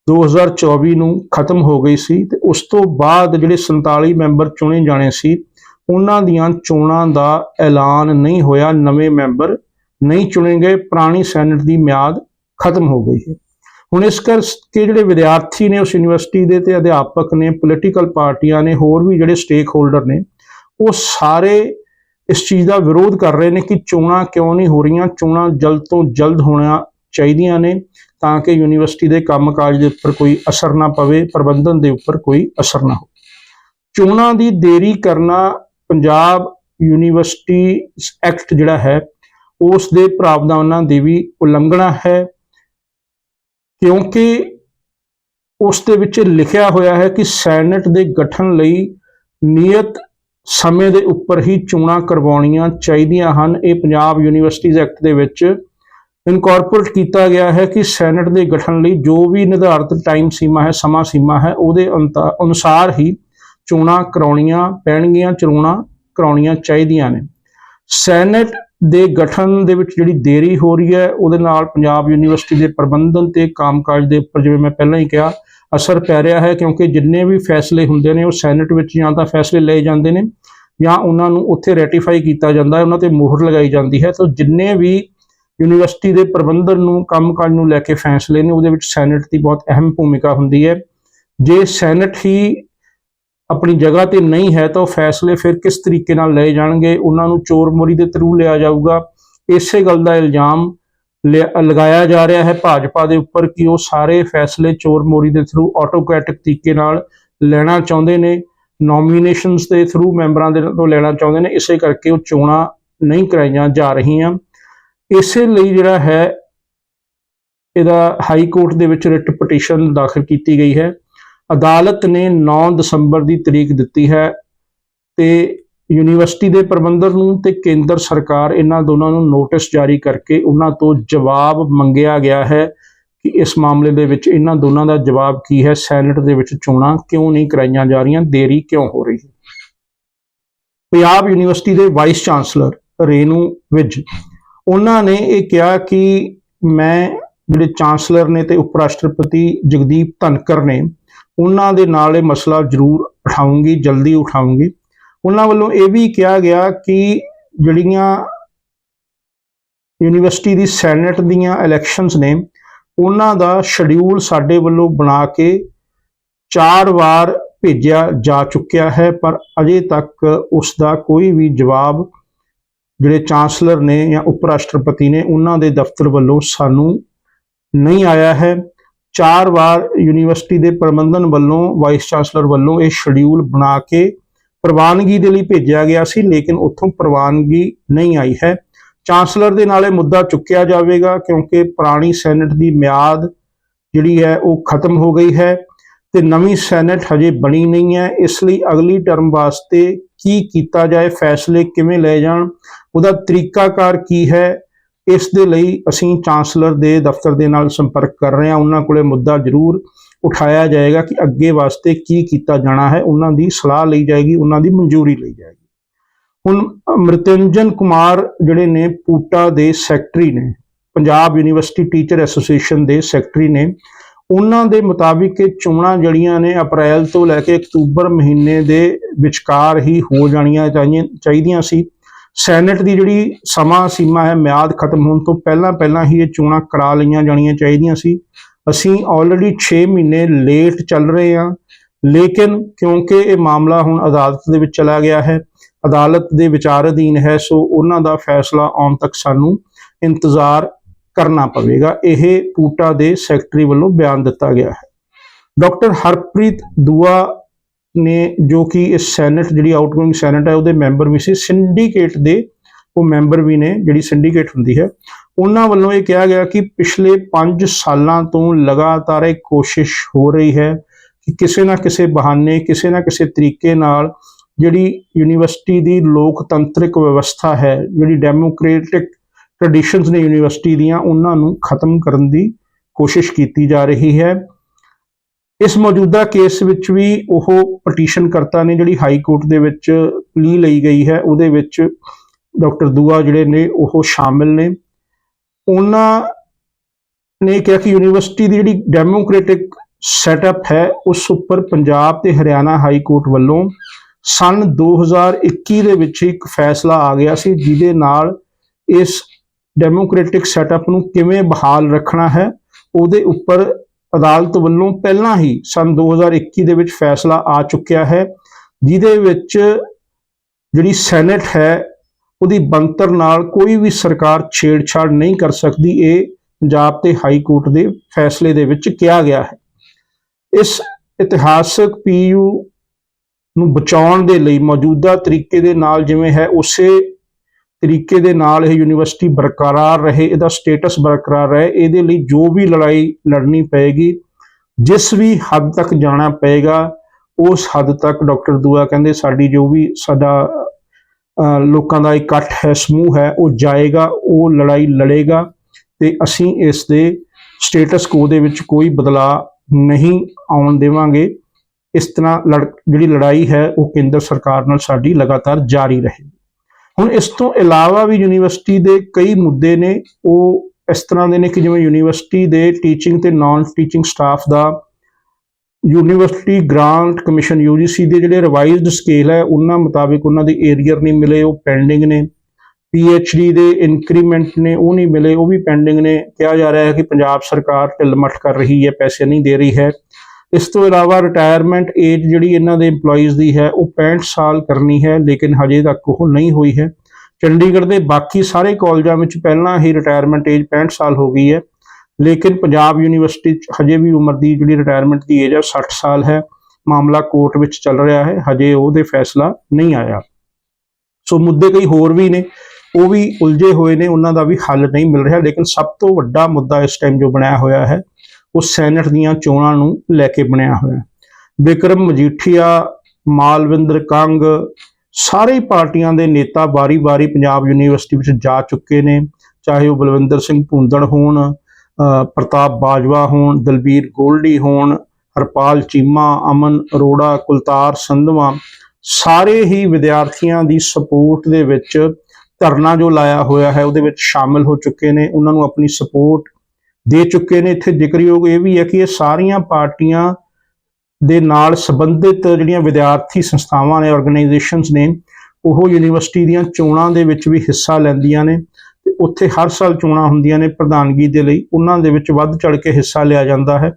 2024 ਨੂੰ ਖਤਮ ਹੋ ਗਈ ਸੀ ਤੇ ਉਸ ਤੋਂ ਬਾਅਦ ਜਿਹੜੇ 47 ਮੈਂਬਰ ਚੁਣੇ ਜਾਣੇ ਸੀ, ਉਹਨਾਂ ਦੀਆਂ ਚੋਣਾਂ ਦਾ ਐਲਾਨ ਨਹੀਂ ਹੋਇਆ, ਨਵੇਂ ਮੈਂਬਰ ਨਹੀਂ ਚੁਣੇ ਗਏ, ਪੁਰਾਣੀ ਸੈਨੇਟ ਦੀ ਮਿਆਦ ਖਤਮ ਹੋ ਗਈ ਹੈ। ਹੁਣ ਇਸ ਕਰਕੇ ਜਿਹੜੇ ਵਿਦਿਆਰਥੀ ਨੇ ਉਸ ਯੂਨੀਵਰਸਿਟੀ ਦੇ ਤੇ ਅਧਿਆਪਕ ਨੇ, ਪੋਲੀਟੀਕਲ ਪਾਰਟੀਆਂ ਨੇ, ਹੋਰ ਵੀ ਜਿਹੜੇ ਸਟੇਕ ਹੋਲਡਰ ਨੇ, ਉਹ ਸਾਰੇ ਇਸ ਚੀਜ਼ ਦਾ ਵਿਰੋਧ ਕਰ ਰਹੇ ਨੇ ਕਿ ਚੋਣਾਂ ਕਿਉਂ ਨਹੀਂ ਹੋ ਰਹੀਆਂ, ਚੋਣਾਂ ਜਲਦ ਤੋਂ ਜਲਦ ਹੋਣਾ ਚਾਹੀਦੀਆਂ ਨੇ। ਤਾਂ ਕਿ ਯੂਨੀਵਰਸਿਟੀ ਦੇ ਕੰਮਕਾਜ ਦੇ ਉੱਪਰ ਕੋਈ ਅਸਰ ਨਾ ਪਵੇ, ਪ੍ਰਬੰਧਨ ਦੇ ਉੱਪਰ ਕੋਈ ਅਸਰ ਨਾ ਹੋ ਚੋਣਾਂ ਦੀ ਦੇਰੀ ਕਰਨਾ ਪੰਜਾਬ ਯੂਨੀਵਰਸਿਟੀ ਐਕਟ ਜਿਹੜਾ ਹੈ, ਉਸ ਦੇ ਪ੍ਰਾਵਧਾਨਾਂ ਦੀ ਵੀ ਉਲੰਘਣਾ ਹੈ, ਕਿਉਂਕਿ ਉਸ ਦੇ ਵਿੱਚ ਲਿਖਿਆ ਹੋਇਆ ਹੈ ਕਿ ਸੈਨੇਟ ਦੇ ਗਠਨ ਲਈ ਨਿਯਤ ਸਮੇਂ ਦੇ ਉੱਪਰ ਹੀ ਚੋਣਾਂ ਕਰਵਾਉਣੀਆਂ ਚਾਹੀਦੀਆਂ ਹਨ। ਇਹ ਪੰਜਾਬ ਯੂਨੀਵਰਸਿਟੀਜ਼ ਐਕਟ ਦੇ ਵਿੱਚ ਇਨਕੋਰਪੋਰੇਟ ਕੀਤਾ ਗਿਆ ਹੈ ਕਿ ਸੈਨੇਟ ਦੇ ਗਠਨ ਲਈ ਜੋ ਵੀ ਨਿਰਧਾਰਤ ਟਾਈਮ ਸੀਮਾ ਹੈ, ਸਮਾਂ ਸੀਮਾ ਹੈ, ਉਹਦੇ ਅੰਤਾ- ਅਨੁਸਾਰ ਹੀ ਚੋਣਾਂ ਕਰਾਉਣੀਆਂ ਪੈਣਗੀਆਂ ਚੋਣਾਂ ਕਰਾਉਣੀਆਂ ਚਾਹੀਦੀਆਂ ਨੇ। ਸੈਨੇਟ ਦੇ ਗਠਨ ਦੇ ਵਿੱਚ ਜਿਹੜੀ ਦੇਰੀ ਹੋ ਰਹੀ ਹੈ, ਉਹਦੇ ਨਾਲ ਪੰਜਾਬ ਯੂਨੀਵਰਸਿਟੀ ਦੇ ਪ੍ਰਬੰਧਨ ਤੇ ਕੰਮਕਾਜ ਦੇ ਉੱਪਰ ਜਿਵੇਂ ਮੈਂ ਪਹਿਲਾਂ ਹੀ ਕਿਹਾ, ਅਸਰ ਪੈ ਰਿਹਾ ਹੈ ਕਿਉਂਕਿ ਜਿੰਨੇ ਵੀ ਫੈਸਲੇ ਹੁੰਦੇ ਨੇ, ਉਹ ਸੈਨੇਟ ਵਿੱਚ ਜਾਂ ਤਾਂ ਫੈਸਲੇ ਲਏ ਜਾਂਦੇ ਨੇ ਜਾਂ ਉਹਨਾਂ ਨੂੰ ਉੱਥੇ ਰੈਟੀਫਾਈ ਕੀਤਾ ਜਾਂਦਾ ਹੈ, ਉਹਨਾਂ ਤੇ ਮੋਹਰ ਲਗਾਈ ਜਾਂਦੀ ਹੈ। ਤਾਂ ਜਿੰਨੇ ਵੀ ਯੂਨੀਵਰਸਿਟੀ ਦੇ ਪ੍ਰਬੰਧਨ ਨੂੰ ਕੰਮਕਾਜ ਨੂੰ ਲੈ ਕੇ ਫੈਸਲੇ ਨੇ, ਉਹਦੇ ਵਿੱਚ ਸੈਨੇਟ ਦੀ ਬਹੁਤ ਅਹਿਮ ਭੂਮਿਕਾ ਹੁੰਦੀ ਹੈ। ਜੇ ਸੈਨੇਟ ਹੀ ਆਪਣੀ ਜਗ੍ਹਾ ਤੇ ਨਹੀਂ ਹੈ ਤਾਂ ਉਹ ਫੈਸਲੇ ਫਿਰ ਕਿਸ ਤਰੀਕੇ ਨਾਲ ਲਏ ਜਾਣਗੇ? ਉਹਨਾਂ ਨੂੰ ਚੋਰ ਮੋਰੀ ਦੇ ਥਰੂ ਲਿਆ ਜਾਊਗਾ। ਇਸੇ ਗੱਲ ਦਾ ਇਲਜ਼ਾਮ ਲਿਆ- ਲਗਾਇਆ ਜਾ ਰਿਹਾ ਹੈ ਭਾਜਪਾ ਦੇ ਉੱਪਰ ਕਿ ਉਹ ਸਾਰੇ ਫੈਸਲੇ ਚੋਰ ਮੋਰੀ ਦੇ ਥਰੂ ਆਟੋਕ੍ਰੈਟਿਕ ਤਰੀਕੇ ਨਾਲ ਲੈਣਾ ਚਾਹੁੰਦੇ ਨੇ ਨੋਮੀਨੇਸ਼ਨਸ ਦੇ ਥਰੂ ਮੈਂਬਰਾਂ ਦੇ ਤੋਂ ਲੈਣਾ ਚਾਹੁੰਦੇ ਨੇ। ਇਸੇ ਕਰਕੇ ਉਹ ਚੋਣਾਂ ਨਹੀਂ ਕਰਾਈਆਂ ਜਾ ਰਹੀਆਂ। ਇਸੇ ਲਈ ਜਿਹੜਾ ਹੈ, ਇਹਦਾ ਹਾਈ ਕੋਰਟ ਦੇ ਵਿੱਚ ਰਿਟ ਪਟੀਸ਼ਨ ਦਾਖਲ ਕੀਤੀ ਗਈ ਹੈ। ਅਦਾਲਤ ਨੇ 9 ਦਸੰਬਰ ਦੀ ਤਰੀਕ ਦਿੱਤੀ ਹੈ ਤੇ ਯੂਨੀਵਰਸਿਟੀ ਦੇ ਪ੍ਰਬੰਧਨ ਨੂੰ ਤੇ ਕੇਂਦਰ ਸਰਕਾਰ ਇਹਨਾਂ ਦੋਨਾਂ ਨੂੰ ਨੋਟਿਸ ਜਾਰੀ ਕਰਕੇ ਉਹਨਾਂ ਤੋਂ ਜਵਾਬ ਮੰਗਿਆ ਗਿਆ ਹੈ ਕਿ ਇਸ ਮਾਮਲੇ ਦੇ ਵਿੱਚ ਇਹਨਾਂ ਦੋਨਾਂ ਦਾ ਜਵਾਬ ਕੀ ਹੈ, ਸੈਨੇਟ ਦੇ ਵਿੱਚ ਚੋਣਾਂ ਕਿਉਂ ਨਹੀਂ ਕਰਾਈਆਂ ਜਾ ਰਹੀਆਂ, ਦੇਰੀ ਕਿਉਂ ਹੋ ਰਹੀ ਹੈ? ਪੰਜਾਬ ਯੂਨੀਵਰਸਿਟੀ ਦੇ ਵਾਈਸ ਚਾਂਸਲਰ ਰੇਨੂ ਵਿਜ ਉਹਨਾਂ ਨੇ ਇਹ ਕਿਹਾ ਕਿ ਮੈਂ ਜਿਹੜੇ ਚਾਂਸਲਰ ਨੇ ਤੇ ਉਪ ਰਾਸ਼ਟਰਪਤੀ ਜਗਦੀਪ ਧਨਕਰ ਨੇ, ਉਹਨਾਂ ਦੇ ਨਾਲ ਇਹ ਮਸਲਾ ਜ਼ਰੂਰ ਉਠਾਉਂਗੀ, ਜਲਦੀ ਉਠਾਉਂਗੀ। ਉਹਨਾਂ ਵੱਲੋਂ ਇਹ ਵੀ ਕਿਹਾ ਗਿਆ ਕਿ ਜਿਹੜੀਆਂ ਯੂਨੀਵਰਸਿਟੀ ਦੀ ਸੈਨੇਟ ਦੀਆਂ ਇਲੈਕਸ਼ਨਸ ਨੇ, ਉਹਨਾਂ ਦਾ ਸ਼ਡਿਊਲ ਸਾਡੇ ਵੱਲੋਂ ਬਣਾ ਕੇ ਚਾਰ ਵਾਰ ਭੇਜਿਆ ਜਾ ਚੁੱਕਿਆ ਹੈ, ਪਰ ਅਜੇ ਤੱਕ ਉਸ ਦਾ ਕੋਈ ਵੀ ਜਵਾਬ ਜਿਹੜੇ ਚਾਂਸਲਰ ਨੇ ਜਾਂ ਉਪ ਰਾਸ਼ਟਰਪਤੀ ਨੇ, ਉਹਨਾਂ ਦੇ ਦਫ਼ਤਰ ਵੱਲੋਂ ਸਾਨੂੰ ਨਹੀਂ ਆਇਆ ਹੈ। ਚਾਰ ਵਾਰ ਯੂਨੀਵਰਸਿਟੀ ਦੇ ਪ੍ਰਬੰਧਨ ਵੱਲੋਂ, ਵਾਈਸ ਚਾਂਸਲਰ ਵੱਲੋਂ ਇਹ ਸ਼ਡਿਊਲ ਬਣਾ ਕੇ ਪ੍ਰਵਾਨਗੀ ਦੇ ਲਈ ਭੇਜਿਆ ਗਿਆ ਸੀ, ਲੇਕਿਨ ਉੱਥੋਂ ਪ੍ਰਵਾਨਗੀ ਨਹੀਂ ਆਈ ਹੈ। ਚਾਂਸਲਰ ਦੇ ਨਾਲ ਇਹ ਮੁੱਦਾ ਚੁੱਕਿਆ ਜਾਵੇਗਾ ਕਿਉਂਕਿ ਪੁਰਾਣੀ ਸੈਨੇਟ ਦੀ ਮਿਆਦ ਜਿਹੜੀ ਹੈ, ਉਹ ਖਤਮ ਹੋ ਗਈ ਹੈ ਤੇ ਨਵੀਂ ਸੈਨੇਟ ਹਜੇ ਬਣੀ ਨਹੀਂ ਹੈ। ਇਸ ਲਈ ਅਗਲੀ ਟਰਮ ਵਾਸਤੇ ਕੀ ਕੀਤਾ ਜਾਏ, ਫੈਸਲੇ ਕਿਵੇਂ ਲਏ ਜਾਣ, ਉਹਦਾ ਤਰੀਕਾਕਾਰ ਕੀ ਹੈ, ਇਸ ਦੇ ਲਈ ਅਸੀਂ ਚਾਂਸਲਰ ਦੇ ਦਫ਼ਤਰ ਦੇ ਨਾਲ ਸੰਪਰਕ ਕਰ ਰਹੇ ਹਾਂ। ਉਹਨਾਂ ਕੋਲੇ ਮੁੱਦਾ ਜ਼ਰੂਰ ਉਠਾਇਆ ਜਾਏਗਾ ਕਿ ਅੱਗੇ ਵਾਸਤੇ ਕੀ ਕੀਤਾ ਜਾਣਾ ਹੈ। ਉਹਨਾਂ ਦੀ ਸਲਾਹ ਲਈ ਜਾਏਗੀ, ਉਹਨਾਂ ਦੀ ਮਨਜ਼ੂਰੀ ਲਈ ਜਾਏਗੀ। ਹੁਣ ਮ੍ਰਿਤੰਜਨ ਕੁਮਾਰ ਜਿਹੜੇ ਨੇ, ਪੂਟਾ ਦੇ ਸੈਕਟਰੀ ਨੇ, ਪੰਜਾਬ ਯੂਨੀਵਰਸਿਟੀ ਟੀਚਰ ਐਸੋਸੀਏਸ਼ਨ ਦੇ ਸੈਕਟਰੀ ਨੇ ਉਹਨਾਂ ਦੇ ਮੁਤਾਬਿਕ ਇਹ ਚੋਣਾਂ ਜਿਹੜੀਆਂ ਨੇ ਅਪ੍ਰੈਲ ਤੋਂ ਲੈ ਕੇ ਅਕਤੂਬਰ ਮਹੀਨੇ ਦੇ ਵਿਚਕਾਰ ਹੀ ਹੋ ਜਾਣੀਆਂ ਚਾਹੀਆਂ- ਚਾਹੀਦੀਆਂ ਸੀ। ਸੈਨੇਟ ਦੀ ਜਿਹੜੀ ਸਮਾਂ ਸੀਮਾ ਹੈ, ਮਿਆਦ ਖਤਮ ਹੋਣ ਤੋਂ ਪਹਿਲਾਂ ਪਹਿਲਾਂ ਹੀ ਇਹ ਚੋਣਾਂ ਕਰਾ ਲਈਆਂ ਜਾਣੀਆਂ ਚਾਹੀਦੀਆਂ ਸੀ। ਅਸੀਂ ਆਲਰੇਡੀ 6 ਮਹੀਨੇ ਲੇਟ ਚੱਲ ਰਹੇ ਹਾਂ, ਲੇਕਿਨ ਕਿਉਂਕਿ ਇਹ ਮਾਮਲਾ ਹੁਣ ਅਦਾਲਤ ਦੇ ਵਿੱਚ ਚਲਾ ਗਿਆ ਹੈ, ਅਦਾਲਤ ਦੇ ਵਿਚਾਰ ਅਧੀਨ ਹੈ, ਸੋ ਉਹਨਾਂ ਦਾ ਫੈਸਲਾ ਆਉਣ ਤੱਕ ਸਾਨੂੰ ਇੰਤਜ਼ਾਰ ਕਰਨਾ ਪਵੇਗਾ। ਇਹ ਪੂਟਾ ਦੇ ਸੈਕਟਰੀ ਵੱਲੋਂ ਬਿਆਨ ਦਿੱਤਾ ਗਿਆ ਹੈ। ਡਾਕਟਰ ਹਰਪ੍ਰੀਤ ਦੂਆ ਨੇ ਜੋ ਕਿ ਇਸ ਸੈਨੇਟ ਜਿਹੜੀ ਆਊਟਗੋਇੰਗ ਸੈਨੇਟ ਹੈ, ਉਹਦੇ ਮੈਂਬਰ ਵੀ ਸੀ। ਸਿੰਡੀਕੇਟ ਦੇ ਉਹ ਮੈਂਬਰ ਵੀ ਨੇ, ਜਿਹੜੀ ਸਿੰਡੀਕੇਟ ਹੁੰਦੀ ਹੈ। ਉਹਨਾਂ ਵੱਲੋਂ ਇਹ ਕਿਹਾ ਗਿਆ ਕਿ ਪਿਛਲੇ 5 ਸਾਲਾਂ ਤੋਂ ਲਗਾਤਾਰ ਇਹ ਕੋਸ਼ਿਸ਼ ਹੋ ਰਹੀ ਹੈ ਕਿ ਕਿਸੇ ਨਾ ਕਿਸੇ ਬਹਾਨੇ, ਕਿਸੇ ਨਾ ਕਿਸੇ ਤਰੀਕੇ ਨਾਲ ਜਿਹੜੀ ਯੂਨੀਵਰਸਿਟੀ ਦੀ ਲੋਕਤੰਤਰਿਕ ਵਿਵਸਥਾ ਹੈ, ਜਿਹੜੀ ਡੈਮੋਕ੍ਰੈਟਿਕ ਟ੍ਰੈਡੀਸ਼ਨਸ ਨੇ ਯੂਨੀਵਰਸਿਟੀ ਦੀਆਂ ਉਹਨਾਂ ਨੂੰ ਖਤਮ ਕਰਨ ਦੀ ਕੋਸ਼ਿਸ਼ ਕੀਤੀ ਜਾ ਰਹੀ ਹੈ। ਇਸ ਮੌਜੂਦਾ ਕੇਸ ਵਿੱਚ ਵੀ ਉਹ ਪਟੀਸ਼ਨ ਕਰਤਾ ਨੇ ਜਿਹੜੀ ਹਾਈ ਕੋਰਟ ਦੇ ਵਿੱਚ ਪਲੀ ਲਈ ਗਈ ਹੈ, ਉਹਦੇ ਵਿੱਚ ਡਾਕਟਰ ਦੂਆ ਜਿਹੜੇ ਨੇ ਉਹ ਸ਼ਾਮਿਲ ਨੇ। ਉਹਨਾਂ ਨੇ ਕਿਹਾ ਕਿ ਯੂਨੀਵਰਸਿਟੀ ਦੀ ਜਿਹੜੀ ਡੈਮੋਕ੍ਰੈਟਿਕ ਸੈਟਅਪ ਹੈ, ਉਸ ਉੱਪਰ ਪੰਜਾਬ ਤੇ ਹਰਿਆਣਾ ਹਾਈ ਕੋਰਟ ਵੱਲੋਂ ਸਨ 2021 ਦੇ ਵਿੱਚ ਇੱਕ ਫੈਸਲਾ ਆ ਗਿਆ ਸੀ, ਜਿਹਦੇ ਨਾਲ ਇਸ ਡੈਮੋਕ੍ਰੈਟਿਕ ਸੈਟਅਪ ਨੂੰ ਕਿਵੇਂ ਬਹਾਲ ਰੱਖਣਾ ਹੈ, ਉਹਦੇ ਉੱਪਰ ਅਦਾਲਤ ਵੱਲੋਂ ਪਹਿਲਾਂ ਹੀ ਸਨ 2021 ਦੇ ਵਿੱਚ ਫੈਸਲਾ ਆ ਚੁੱਕਿਆ ਹੈ, ਜਿਹਦੇ ਵਿੱਚ ਜਿਹੜੀ ਸੈਨੇਟ ਹੈ, ਉਹਦੀ ਬੰਤਰ ਨਾਲ ਕੋਈ ਵੀ ਸਰਕਾਰ ਛੇੜਛਾੜ ਨਹੀਂ ਕਰ ਸਕਦੀ, ਇਹ ਪੰਜਾਬ ਤੇ ਹਾਈ ਕੋਰਟ ਦੇ ਫੈਸਲੇ ਦੇ ਵਿੱਚ ਕਿਹਾ ਗਿਆ ਹੈ। ਇਸ ਇਤਿਹਾਸਕ ਪੀਯੂ ਨੂੰ ਬਚਾਉਣ ਦੇ ਲਈ ਮੌਜੂਦਾ ਤਰੀਕੇ ਦੇ ਨਾਲ ਜਿਵੇਂ ਹੈ, ਉਸੇ ਤਰੀਕੇ ਦੇ ਨਾਲ ਇਹ ਯੂਨੀਵਰਸਿਟੀ ਬਰਕਰਾਰ ਰਹੇ, ਇਹਦਾ ਸਟੇਟਸ ਬਰਕਰਾਰ ਰਹੇ, ਇਹਦੇ ਲਈ ਜੋ ਵੀ ਲੜਾਈ ਲੜਨੀ ਪਏਗੀ, ਜਿਸ ਵੀ ਹੱਦ ਤੱਕ ਜਾਣਾ ਪਏਗਾ, ਉਸ ਹੱਦ ਤੱਕ ਡਾਕਟਰ ਦੂਆ ਕਹਿੰਦੇ ਸਾਡੀ ਜੋ ਵੀ ਸਾਡਾ ਲੋਕਾਂ ਦਾ ਇਕੱਠ ਹੈ, ਸਮੂਹ ਹੈ, ਉਹ ਜਾਏਗਾ, ਉਹ ਲੜਾਈ ਲੜੇਗਾ ਤੇ ਅਸੀਂ ਇਸ ਦੇ ਸਟੇਟਸ ਕੋ ਦੇ ਵਿੱਚ ਕੋਈ ਬਦਲਾਅ ਨਹੀਂ ਆਉਣ ਦੇਵਾਂਗੇ। ਇਸ ਤਰ੍ਹਾਂ ਲੜ, ਜਿਹੜੀ ਲੜਾਈ ਹੈ, ਉਹ ਕੇਂਦਰ ਸਰਕਾਰ ਨਾਲ ਸਾਡੀ ਲਗਾਤਾਰ ਜਾਰੀ ਰਹੇਗੀ ਹੁਣ ਇਸ ਤੋਂ ਇਲਾਵਾ ਵੀ ਯੂਨੀਵਰਸਿਟੀ ਦੇ ਕਈ ਮੁੱਦੇ ਨੇ, ਉਹ ਇਸ ਤਰ੍ਹਾਂ ਦੇ ਨੇ ਕਿ ਜਿਵੇਂ ਯੂਨੀਵਰਸਿਟੀ ਦੇ ਟੀਚਿੰਗ ਤੇ ਨਾਨ ਟੀਚਿੰਗ ਸਟਾਫ ਦਾ ਯੂਨੀਵਰਸਿਟੀ ਗ੍ਰਾਂਟ ਕਮਿਸ਼ਨ UGC ਦੇ ਜਿਹੜੇ ਰਿਵਾਈਜ਼ਡ ਸਕੇਲ ਹੈ, ਉਹਨਾਂ ਮੁਤਾਬਿਕ ਉਹਨਾਂ ਦੇ ਏਰੀਅਰ ਨਹੀਂ ਮਿਲੇ, ਉਹ ਪੈਂਡਿੰਗ ਨੇ। PhD ਦੇ ਇਨਕਰੀਮੈਂਟ ਨੇ, ਉਹ ਨਹੀਂ ਮਿਲੇ, ਉਹ ਵੀ ਪੈਂਡਿੰਗ ਨੇ। ਕਿਹਾ ਜਾ ਰਿਹਾ ਹੈ ਕਿ ਪੰਜਾਬ ਸਰਕਾਰ ਢਿੱਲ-ਮੱਠ ਕਰ ਰਹੀ ਹੈ, ਪੈਸੇ ਨਹੀਂ ਦੇ ਰਹੀ ਹੈ। ਇਸ ਤੋਂ ਇਲਾਵਾ ਰਿਟਾਇਰਮੈਂਟ ਏਜ ਜਿਹੜੀ ਇਹਨਾਂ ਦੇ EMPLOYEES ਦੀ ਹੈ, ਉਹ 65 ਸਾਲ ਕਰਨੀ ਹੈ, ਲੇਕਿਨ ਹਜੇ ਤੱਕ ਉਹ ਨਹੀਂ ਹੋਈ ਹੈ। ਚੰਡੀਗੜ੍ਹ ਦੇ ਬਾਕੀ ਸਾਰੇ ਕਾਲਜਾਂ ਵਿੱਚ ਪਹਿਲਾਂ ਹੀ ਰਿਟਾਇਰਮੈਂਟ ਏਜ 65 ਸਾਲ ਹੋ ਗਈ ਹੈ, ਲੇਕਿਨ ਪੰਜਾਬ ਯੂਨੀਵਰਸਿਟੀ 'ਚ ਹਜੇ ਵੀ ਉਮਰ ਦੀ ਜਿਹੜੀ ਰਿਟਾਇਰਮੈਂਟ ਦੀ ਏਜ ਹੈ 60 ਸਾਲ ਹੈ। ਮਾਮਲਾ ਕੋਰਟ ਵਿੱਚ ਚੱਲ ਰਿਹਾ ਹੈ, ਹਜੇ ਉਹਦੇ ਫੈਸਲਾ ਨਹੀਂ ਆਇਆ। ਸੋ ਮੁੱਦੇ ਕਈ ਹੋਰ ਵੀ ਨੇ, ਉਹ ਵੀ ਉਲਝੇ ਹੋਏ ਨੇ, ਉਹਨਾਂ ਦਾ ਵੀ ਹੱਲ ਨਹੀਂ ਮਿਲ ਰਿਹਾ, ਲੇਕਿਨ ਸਭ ਤੋਂ ਵੱਡਾ ਮੁੱਦਾ ਇਸ ਟਾਈਮ ਜੋ ਬਣਿਆ ਹੋਇਆ ਹੈ ਉਹ ਸੈਨੇਟ ਦੀਆਂ ਚੋਣਾਂ ਨੂੰ ਲੈ ਕੇ ਬਣਿਆ ਹੋਇਆ। ਹੈ ਵਿਕਰਮ ਮਜੀਠੀਆ, ਮਾਲਵਿੰਦਰ ਕੰਗ, ਸਾਰੇ ਪਾਰਟੀਆਂ ਦੇ ਨੇਤਾ ਬਾਰੀ-ਬਾਰੀ ਪੰਜਾਬ ਯੂਨੀਵਰਸਿਟੀ ਵਿੱਚ ਜਾ ਚੁੱਕੇ ਨੇ। ਚਾਹੇ ਉਹ ਬਲਵਿੰਦਰ ਸਿੰਘ ਭੁੰਦੜ ਹੋਣ ਪ੍ਰਤਾਪ ਬਾਜਵਾ ਹੋਣ, ਦਲਬੀਰ ਗੋਲਡੀ ਹੋਣ, ਹਰਪਾਲ ਚੀਮਾ, ਅਮਨ ਅਰੋੜਾ, ਕੁਲਤਾਰ ਸੰਧਵਾ, ਸਾਰੇ ਹੀ ਵਿਦਿਆਰਥੀਆਂ ਦੀ ਸਪੋਰਟ ਦੇ ਵਿੱਚ ਧਰਨਾ ਜੋ ਲਾਇਆ ਹੋਇਆ ਹੈ, ਉਹਦੇ ਵਿੱਚ ਸ਼ਾਮਿਲ ਹੋ ਚੁੱਕੇ ਨੇ। ਉਹਨਾਂ ਨੂੰ ਆਪਣੀ ਸਪੋਰਟ ਦੇ ਚੁੱਕੇ ਨੇ ਇੱਥੇ ਜ਼ਿਕਰਯੋਗ ਇਹ ਵੀ ਹੈ ਕਿ ਇਹ ਸਾਰੀਆਂ ਪਾਰਟੀਆਂ ਦੇ ਨਾਲ ਸੰਬੰਧਿਤ ਜਿਹੜੀਆਂ ਵਿਦਿਆਰਥੀ ਸੰਸਥਾਵਾਂ ਨੇ ਆਰਗੇਨਾਈਜੇਸ਼ਨਸ ਨੇ, ਉਹ ਯੂਨੀਵਰਸਿਟੀ ਦੀਆਂ ਚੋਣਾਂ ਦੇ ਵਿੱਚ ਵੀ ਹਿੱਸਾ ਲੈਂਦੀਆਂ ਨੇ ਤੇ ਉੱਥੇ ਹਰ ਸਾਲ ਚੋਣਾਂ ਹੁੰਦੀਆਂ ਨੇ ਪ੍ਰਧਾਨਗੀ ਦੇ ਲਈ, ਉਹਨਾਂ ਦੇ ਵਿੱਚ ਵੱਧ ਚੜ ਕੇ ਹਿੱਸਾ ਲਿਆ ਜਾਂਦਾ ਹੈ।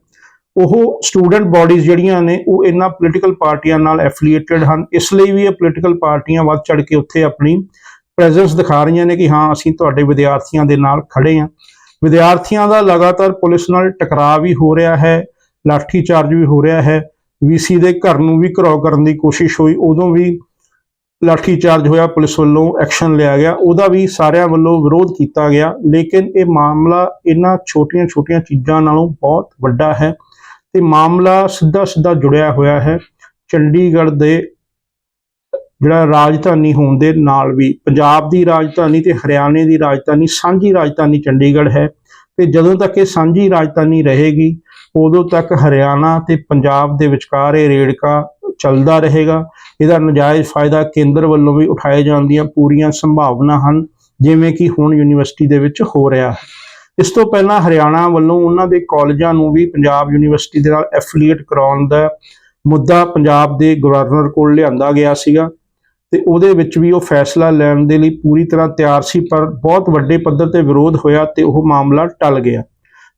ਉਹ ਸਟੂਡੈਂਟ ਬਾਡੀਜ਼ ਜਿਹੜੀਆਂ ਨੇ, ਉਹ ਇਹਨਾਂ ਪੋਲੀਟੀਕਲ ਪਾਰਟੀਆਂ ਨਾਲ ਐਫੀਲੀਏਟਡ ਹਨ, ਇਸ ਲਈ ਵੀ ਇਹ ਪੋਲੀਟੀਕਲ ਪਾਰਟੀਆਂ ਵੱਧ ਚੜ ਕੇ ਉੱਥੇ ਆਪਣੀ ਪ੍ਰੈਜ਼ੈਂਸ ਦਿਖਾ ਰਹੀਆਂ ਨੇ ਕਿ ਹਾਂ, ਅਸੀਂ ਤੁਹਾਡੇ ਵਿਦਿਆਰਥੀਆਂ ਦੇ ਨਾਲ ਖੜੇ ਹਾਂ। ਵਿਦਿਆਰਥੀਆਂ ਦਾ ਲਗਾਤਾਰ ਪੁਲਿਸ ਨਾਲ ਟਕਰਾਅ ਵੀ ਹੋ ਰਿਹਾ ਹੈ, ਲਾਠੀ ਚਾਰਜ ਵੀ ਹੋ ਰਿਹਾ ਹੈ। ਵੀਸੀ ਦੇ ਘਰ ਨੂੰ ਵੀ ਘਰਾਓ ਕਰਨ ਦੀ ਕੋਸ਼ਿਸ਼ ਹੋਈ, ਉਦੋਂ ਵੀ ਲਾਠੀ ਚਾਰਜ ਹੋਇਆ, ਪੁਲਿਸ ਵੱਲੋਂ ਐਕਸ਼ਨ ਲਿਆ ਗਿਆ। ਉਹਦਾ ਵੀ ਸਾਰਿਆਂ ਵੱਲੋਂ ਵਿਰੋਧ ਕੀਤਾ ਗਿਆ, ਲੇਕਿਨ ਇਹ ਮਾਮਲਾ ਇਹਨਾਂ ਛੋਟੀਆਂ-ਛੋਟੀਆਂ ਚੀਜ਼ਾਂ ਨਾਲੋਂ ਬਹੁਤ ਵੱਡਾ ਹੈ ਤੇ ਮਾਮਲਾ ਸਿੱਧਾ ਸਿੱਧਾ ਜੁੜਿਆ ਹੋਇਆ ਹੈ। ਚੰਡੀਗੜ੍ਹ ਦੇ ਜਿਹੜਾ ਰਾਜਧਾਨੀ ਹੋਣ ਦੇ ਨਾਲ ਵੀ ਪੰਜਾਬ ਦੀ ਰਾਜਧਾਨੀ ਤੇ ਹਰਿਆਣੇ ਦੀ ਰਾਜਧਾਨੀ, ਸਾਂਝੀ ਰਾਜਧਾਨੀ ਚੰਡੀਗੜ੍ਹ ਹੈ ਤੇ ਜਦੋਂ ਤੱਕ ਇਹ ਸਾਂਝੀ ਰਾਜਧਾਨੀ ਰਹੇਗੀ, ਉਦੋਂ ਤੱਕ ਹਰਿਆਣਾ ਤੇ ਪੰਜਾਬ ਦੇ ਵਿਚਕਾਰ ਇਹ ਰੇੜਕਾ ਚੱਲਦਾ ਰਹੇਗਾ। ਇਹਦਾ ਨਜਾਇਜ਼ ਫਾਇਦਾ ਕੇਂਦਰ ਵੱਲੋਂ ਵੀ ਉਠਾਏ ਜਾਣ ਦੀਆਂ ਪੂਰੀਆਂ ਸੰਭਾਵਨਾ ਹਨ, ਜਿਵੇਂ ਕਿ ਹੁਣ ਯੂਨੀਵਰਸਿਟੀ ਦੇ ਵਿੱਚ ਹੋ ਰਿਹਾ ਹੈ। ਇਸ ਤੋਂ ਪਹਿਲਾਂ ਹਰਿਆਣਾ ਵੱਲੋਂ ਉਹਨਾਂ ਦੇ ਕਾਲਜਾਂ ਨੂੰ ਵੀ ਪੰਜਾਬ ਯੂਨੀਵਰਸਿਟੀ ਦੇ ਨਾਲ ਐਫੀਲੀਏਟ ਕਰਾਉਣ ਦਾ ਮੁੱਦਾ ਪੰਜਾਬ ਦੇ ਗਵਰਨਰ ਕੋਲ ਲਿਆਂਦਾ ਗਿਆ ਸੀਗਾ। ਤੇ ਉਹਦੇ ਵਿੱਚ ਵੀ ਉਹ ਫੈਸਲਾ ਲੈਣ ਦੇ ਲਈ ਪੂਰੀ ਤਰ੍ਹਾਂ ਤਿਆਰ ਸੀ, ਪਰ ਬਹੁਤ ਵੱਡੇ ਪੱਧਰ ਤੇ ਵਿਰੋਧ ਹੋਇਆ ਤੇ ਉਹ ਮਾਮਲਾ ਟਲ ਗਿਆ।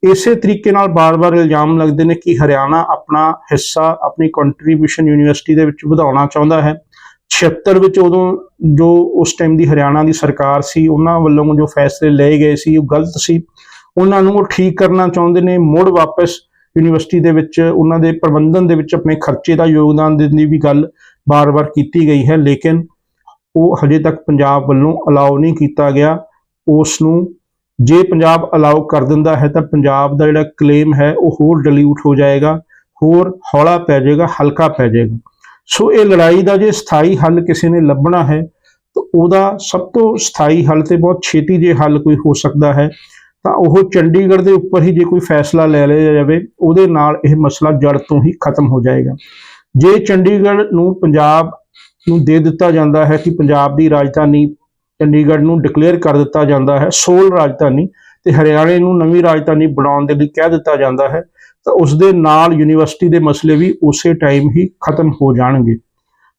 ਇਸੇ ਤਰੀਕੇ ਨਾਲ ਬਾਰ-ਬਾਰ ਇਲਜ਼ਾਮ ਲੱਗਦੇ ਨੇ ਕਿ ਹਰਿਆਣਾ ਆਪਣਾ ਹਿੱਸਾ, ਆਪਣੀ ਕੰਟਰੀਬਿਊਸ਼ਨ ਯੂਨੀਵਰਸਿਟੀ ਦੇ ਵਿੱਚ ਵਧਾਉਣਾ ਚਾਹੁੰਦਾ ਹੈ। 76 ਵਿੱਚ ਉਦੋਂ ਜੋ ਉਸ ਟਾਈਮ ਦੀ ਹਰਿਆਣਾ ਦੀ ਸਰਕਾਰ ਸੀ, ਉਹਨਾਂ ਵੱਲੋਂ ਜੋ ਫੈਸਲੇ ਲਏ ਗਏ ਸੀ, ਉਹ ਗਲਤ ਸੀ। ਉਹਨਾਂ ਨੂੰ ਉਹ ਠੀਕ ਕਰਨਾ ਚਾਹੁੰਦੇ ਨੇ, ਮੁੜ ਵਾਪਸ ਯੂਨੀਵਰਸਿਟੀ ਦੇ ਵਿੱਚ ਉਹਨਾਂ ਦੇ ਪ੍ਰਬੰਧਨ ਦੇ ਵਿੱਚ ਆਪਣੇ ਖਰਚੇ ਦਾ ਯੋਗਦਾਨ ਦੇਣ ਦੀ ਵੀ ਗੱਲ ਬਾਰ-ਬਾਰ ਕੀਤੀ ਗਈ ਹੈ, ਲੇਕਿਨ ਉਹ ਹਜੇ ਤੱਕ ਪੰਜਾਬ ਵੱਲੋਂ ਅਲਾਉ ਨਹੀਂ ਕੀਤਾ ਗਿਆ। ਉਸ ਨੂੰ ਜੇ ਪੰਜਾਬ ਅਲਾਉ ਕਰ ਦਿੰਦਾ ਹੈ, ਤਾਂ ਪੰਜਾਬ ਦਾ ਜਿਹੜਾ ਕਲੇਮ ਹੈ, ਉਹ ਹੋਰ ਡਿਲੀਟ ਹੋ ਜਾਏਗਾ, ਹੋਰ ਹੌਲਾ ਪੈ ਜਾਏਗਾ, ਹਲਕਾ ਪੈ ਜਾਏਗਾ। ਸੋ ਇਹ ਲੜਾਈ ਦਾ ਜੇ ਸਥਾਈ ਹੱਲ ਕਿਸੇ ਨੇ ਲੱਭਣਾ ਹੈ, ਤਾਂ ਉਹਦਾ ਸਭ ਤੋਂ ਸਥਾਈ ਹੱਲ ਤੇ ਬਹੁਤ ਛੇਤੀ ਜੇ ਹੱਲ ਕੋਈ ਹੋ ਸਕਦਾ ਹੈ, ਤਾਂ ਉਹ ਚੰਡੀਗੜ੍ਹ ਦੇ ਉੱਪਰ ਹੀ ਜੇ ਕੋਈ ਫੈਸਲਾ ਲੈ ਲਿਆ ਜਾਵੇ, ਉਹਦੇ ਨਾਲ ਇਹ ਮਸਲਾ ਜੜ ਤੋਂ ਹੀ ਖਤਮ ਹੋ ਜਾਏਗਾ। ਜੇ ਚੰਡੀਗੜ੍ਹ ਨੂੰ ਪੰਜਾਬ ਨੂੰ ਦੇ ਦਿੱਤਾ ਜਾਂਦਾ ਹੈ ਕਿ ਪੰਜਾਬ ਦੀ ਰਾਜਧਾਨੀ ਚੰਡੀਗੜ੍ਹ ਨੂੰ ਡਿਕਲੇਅਰ ਕਰ ਦਿੱਤਾ ਜਾਂਦਾ ਹੈ, ਸੋਲ ਰਾਜਧਾਨੀ ਤੇ ਹਰਿਆਣੇ ਨੂੰ ਨਵੀਂ ਰਾਜਧਾਨੀ ਬਣਾਉਣ ਦੇ ਲਈ ਕਹਿ ਦਿੱਤਾ ਜਾਂਦਾ ਹੈ, ਤਾਂ ਉਸ ਦੇ ਨਾਲ ਯੂਨੀਵਰਸਿਟੀ ਦੇ ਮਸਲੇ ਵੀ ਉਸੇ ਟਾਈਮ ਹੀ ਖਤਮ ਹੋ ਜਾਣਗੇ।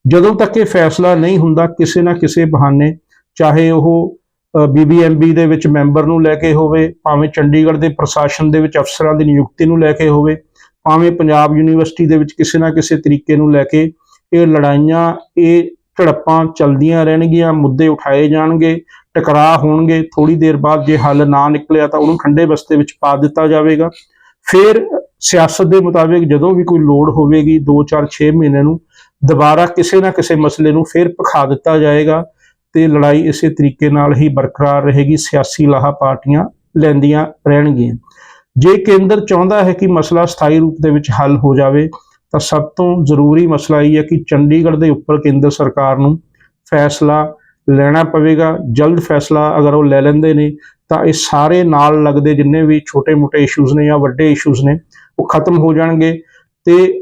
ਜਦੋਂ ਤੱਕ ਇਹ ਫੈਸਲਾ ਨਹੀਂ ਹੁੰਦਾ, ਕਿਸੇ ਨਾ ਕਿਸੇ ਬਹਾਨੇ ਚਾਹੇ ਉਹ ਬੀਬੀਐਮਬੀ ਦੇ ਵਿੱਚ ਮੈਂਬਰ ਨੂੰ ਲੈ ਕੇ ਹੋਵੇ, ਭਾਵੇਂ ਚੰਡੀਗੜ੍ਹ ਦੇ ਪ੍ਰਸ਼ਾਸਨ ਦੇ ਵਿੱਚ ਅਫਸਰਾਂ ਦੀ ਨਿਯੁਕਤੀ ਨੂੰ ਲੈ ਕੇ ਹੋਵੇ ਭਾਵੇਂ ਪੰਜਾਬ ਯੂਨੀਵਰਸਿਟੀ ਦੇ ਵਿੱਚ ਕਿਸੇ ਨਾ ਕਿਸੇ ਤਰੀਕੇ ਨੂੰ ਲੈ ਕੇ ਇਹ ਲੜਾਈਆਂ, ਇਹ ਝੜਪਾਂ ਚੱਲਦੀਆਂ ਰਹਿਣਗੀਆਂ, ਮੁੱਦੇ ਉਠਾਏ ਜਾਣਗੇ, ਟਕਰਾਅ ਹੋਣਗੇ ਥੋੜੀ ਦੇਰ ਬਾਅਦ ਜੇ ਹੱਲ ਨਾ ਨਿਕਲਿਆ ਤਾਂ ਉਹਨੂੰ ਠੰਡੇ ਬਸਤੇ ਵਿੱਚ ਪਾ ਦਿੱਤਾ ਜਾਵੇਗਾ। ਫਿਰ ਸਿਆਸਤ ਦੇ ਮੁਤਾਬਿਕ ਜਦੋਂ ਵੀ ਕੋਈ ਲੋੜ ਹੋਵੇਗੀ 2 4 6 ਮਹੀਨੇ ਨੂੰ ਦੁਬਾਰਾ ਕਿਸੇ ਨਾ ਕਿਸੇ ਮਸਲੇ ਨੂੰ ਫਿਰ ਪਖਾ ਦਿੱਤਾ ਜਾਏਗਾ ਤੇ ਲੜਾਈ ਇਸੇ ਤਰੀਕੇ ਨਾਲ ਹੀ ਬਰਕਰਾਰ ਰਹੇਗੀ, ਸਿਆਸੀ ਲਾਹਾ ਪਾਰਟੀਆਂ ਲੈਂਦੀਆਂ ਰਹਿਣਗੀਆਂ। ਜੇ ਕੇਂਦਰ ਚਾਹੁੰਦਾ ਹੈ ਕਿ ਮਸਲਾ ਸਥਾਈ ਰੂਪ ਦੇ ਵਿੱਚ ਹੱਲ ਹੋ ਜਾਵੇ, ਤਾਂ ਸਭ ਤੋਂ ਜ਼ਰੂਰੀ ਮਸਲਾ ਇਹ ਹੈ ਕਿ ਚੰਡੀਗੜ੍ਹ ਦੇ ਉੱਪਰ ਕੇਂਦਰ ਸਰਕਾਰ ਨੂੰ ਫੈਸਲਾ ਲੈਣਾ ਪਵੇਗਾ। ਜਲਦ ਫੈਸਲਾ ਅਗਰ ਉਹ ਲੈ ਲੈਂਦੇ ਨੇ, ਤਾਂ ਇਹ ਸਾਰੇ ਨਾਲ ਲੱਗਦੇ ਜਿੰਨੇ ਵੀ ਛੋਟੇ-ਮੋਟੇ ਇਸ਼ੂਜ਼ ਨੇ ਜਾਂ ਵੱਡੇ ਇਸ਼ੂਜ਼ ਨੇ, ਉਹ ਖਤਮ ਹੋ ਜਾਣਗੇ ਤੇ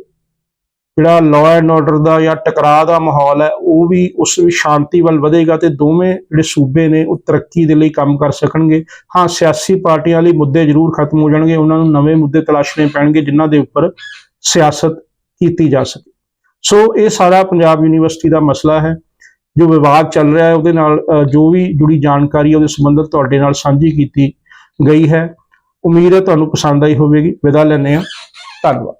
ਜਿਹੜਾ ਲਾਅ ਐਂਡ ਆਰਡਰ ਦਾ ਜਾਂ ਟਕਰਾਅ ਦਾ ਮਾਹੌਲ ਹੈ, ਉਹ ਵੀ ਉਸ ਵਿੱਚ ਸ਼ਾਂਤੀ ਵੱਲ ਵਧੇਗਾ ਤੇ ਦੋਵੇਂ ਜਿਹੜੇ ਸੂਬੇ ਨੇ ਉਹ ਤਰੱਕੀ ਦੇ ਲਈ ਕੰਮ ਕਰ ਸਕਣਗੇ। ਹਾਂ, ਸਿਆਸੀ ਪਾਰਟੀਆਂ ਲਈ ਮੁੱਦੇ ਜ਼ਰੂਰ ਖਤਮ ਹੋ ਜਾਣਗੇ, ਉਹਨਾਂ ਨੂੰ ਨਵੇਂ ਮੁੱਦੇ ਤਲਾਸ਼ਣੇ ਪੈਣਗੇ ਜਿਨ੍ਹਾਂ ਦੇ ਉੱਪਰ ਸਿਆਸਤ ਕੀਤੀ ਜਾ ਸਕੇ। ਸੋ ਇਹ ਸਾਰਾ ਪੰਜਾਬ ਯੂਨੀਵਰਸਿਟੀ ਦਾ ਮਸਲਾ ਹੈ। ਜੋ ਵਿਵਾਦ ਚੱਲ ਰਿਹਾ ਹੈ, ਉਹਦੇ ਨਾਲ ਜੋ ਵੀ ਜੁੜੀ ਜਾਣਕਾਰੀ ਉਹਦੇ ਸੰਬੰਧਤ ਤੁਹਾਡੇ ਨਾਲ ਸਾਂਝੀ ਕੀਤੀ ਗਈ ਹੈ। ਉਮੀਦ ਹੈ ਤੁਹਾਨੂੰ ਪਸੰਦ ਆਈ ਹੋਵੇਗੀ। ਵਿਦਾ ਲੈਂਦੇ ਹਾਂ। ਧੰਨਵਾਦ।